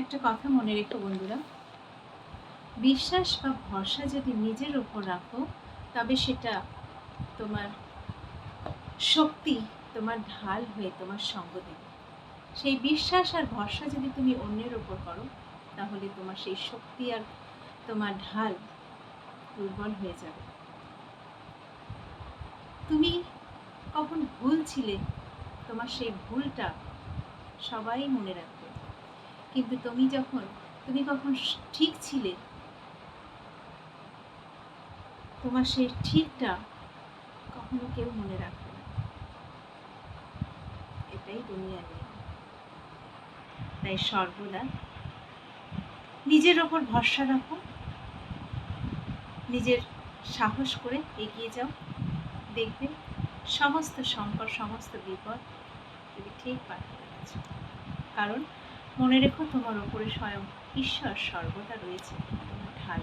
একটা কথা মনে রেখো বন্ধুরা। বিশ্বাস বা ভরসা যদি নিজের ওপর রাখো, তবে সেটা তোমার শক্তি, তোমার ঢাল হয়ে তোমার সঙ্গ দেবে। সেই বিশ্বাস আর ভরসা যদি তুমি অন্যের ওপর করো, তাহলে তোমার সেই শক্তি আর তোমার ঢাল দুর্বল হয়ে যাবে। তুমি কখন ভুল ছিলে, তোমার সেই ভুলটা সবাই মনে রাখবে। কিন্তু তুমি যখন, তুমি কখন ঠিক ছিলে, তোমার সেই ঠিকটা কখনো কেউ মনে রাখবে না। এটাই দুনিয়া নিয়ে তাই সর্বদা নিজের ওপর ভরসা রাখো। নিজের সাহস করে এগিয়ে যাও। দেখবে সমস্ত সংকট, সমস্ত বিপদ তুমি ঠিক পার কারণ মনে রেখো তোমার ওপরে স্বয়ং ঈশ্বর সর্বদা রয়েছে তোমার ঢাল।